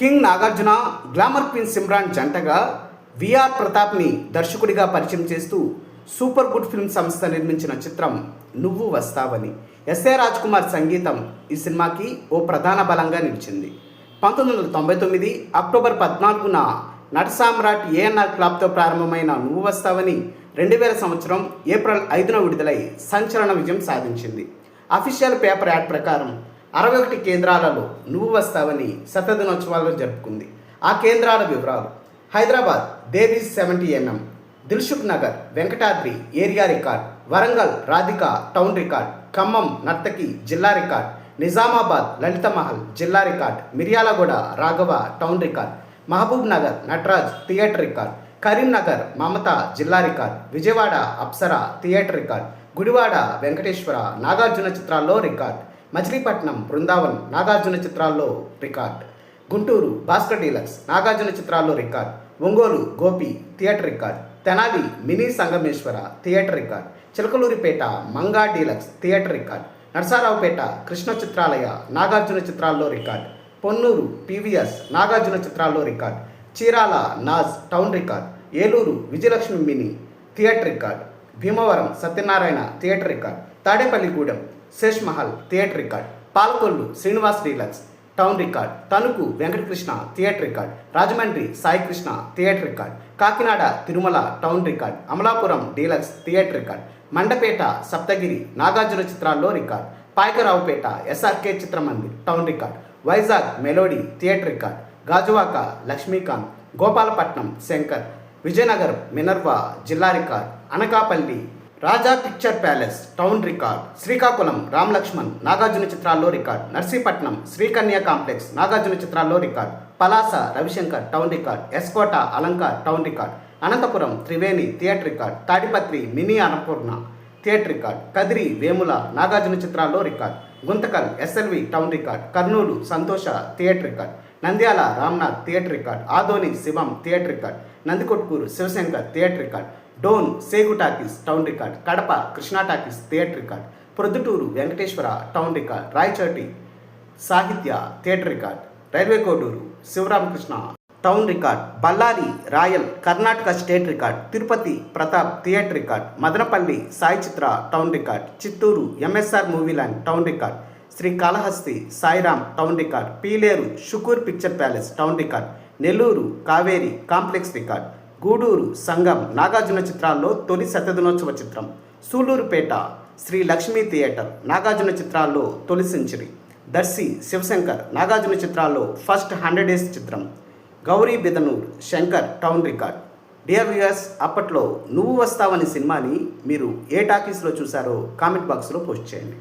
King Nagarjuna glamour queen Simran జంటగా VR ప్రతాప్ని దర్శకుడిగా పరిచయం చేస్తూ సూపర్ గుడ్ ఫిల్మ్ సంస్థ నిర్మించిన చిత్రం నువ్వు వస్తావని. ఎస్ఏ రాజ్ కుమార్ సంగీతం ఈ సినిమాకి ఓ ప్రధాన బలంగా నిలిచింది. పంతొమ్మిది వందల తొంభై తొమ్మిది అక్టోబర్ పద్నాలుగున నటసామ్రాట్ ఏఎన్ఆర్ క్లబ్తో ప్రారంభమైన నువ్వు వస్తావని రెండు వేల సంవత్సరం ఏప్రిల్ ఐదున విడుదలై సంచలన విజయం సాధించింది. అఫీషియల్ పేపర్ యాడ్ ప్రకారం అరవై ఒకటి కేంద్రాలలో నువ్వు వస్తావని శతదినోత్సవాలు జరుపుకుంది. ఆ కేంద్రాల వివరాలు. Hyderabad Devis seventy MM Dilsukhnagar Venkatadri area record Warangal Radhika town record Khammam Nartaki జిల్లా రికార్డ్ నిజామాబాద్ లలిత మహల్ జిల్లా record Miryalaguda Raghava town record Mahabubnagar Nataraj theatre record Karimnagar Mamata జిల్లా record Vijayawada Apsara theatre record Gudivada Venkateswara Nagarjuna చిత్రాల్లో record. Machilipatnam Brindavan Nagarjuna చిత్రాల్లో record. Guntur Bhaskar deluxe Nagarjuna చిత్రాల్లో record. Ongole Gopi theatre record. Tenali mini Sangameswara theatre record. Chilakaluripet Manga deluxe theatre record. Narasaraopet Krishna Chitralaya Nagarjuna చిత్రాల్లో record. Ponnur PVS Nagarjuna చిత్రాల్లో record. Chirala Naz town record. Eluru Vijayalakshmi mini theatre record. Bhimavaram Satyanarayana theatre record. Tadepalligudem Sesh Mahal theatre record. Palakollu Srinivas deluxe town record. Tanuku Venkatakrishna theatre record. Rajahmundry Saikrishna theatre record. Kakinada Tirumala town record. Amalapuram deluxe theatre record. Mandapeta Saptagiri Nagarjuna చిత్రాల్లో record. Payakaraopeta SRK Chitramandir town record. Vizag melody theatre record. Gajuwaka Lakshmikanth. Gopalapatnam Shankar. Vizianagaram Minerva జిల్లా record Anakapalli Raja picture palace town record Srikakulam Ram Lakshman Nagarjuna చిత్రాల్లో record Narsipatnam Srikanya complex Nagarjuna చిత్రాల్లో record Palasa Ravishankar town record S. Kota Alankar town record Anantapuram Triveni theatre record Tadipatri mini Annapurna theatre record Kadiri Vemula Nagarjuna చిత్రాల్లో record Guntakal SLV town record Kurnool Santosha theatre record. Nandyal Ramnath theatre record Adoni Sivam theatre record Nandikotkur Sivashankar theatre record Dhone Segu talkies town record Kadapa Krishna talkies theatre record Proddatur Venkateswara town record Rayachoti Sahitya theatre record railway Koduru Sivaramakrishna town record Bellary royal Karnataka state record Tirupati Pratap theatre record Madanapalle Sai Chitra town record Chittoor MSR movie land town record Srikalahasti Sairam town record Piler Shukur picture palace town record Nellore Kaveri complex record Gudur Sangam Nagarjuna చిత్రాల్లో తొలి శతదినోత్సవ చిత్రం Sullurpeta Shri Lakshmi theatre Nagarjuna చిత్రాల్లో తొలి century Darsi Shivshankar Nagarjuna చిత్రాల్లో first hundred days చిత్రం Gowri Bidanur Shankar town record. Dear viewers అప్పట్లో నువ్వు వస్తావని సినిమాని మీరు ఏ టాకీస్లో చూసారో కామెంట్ బాక్స్లో పోస్ట్ చేయండి.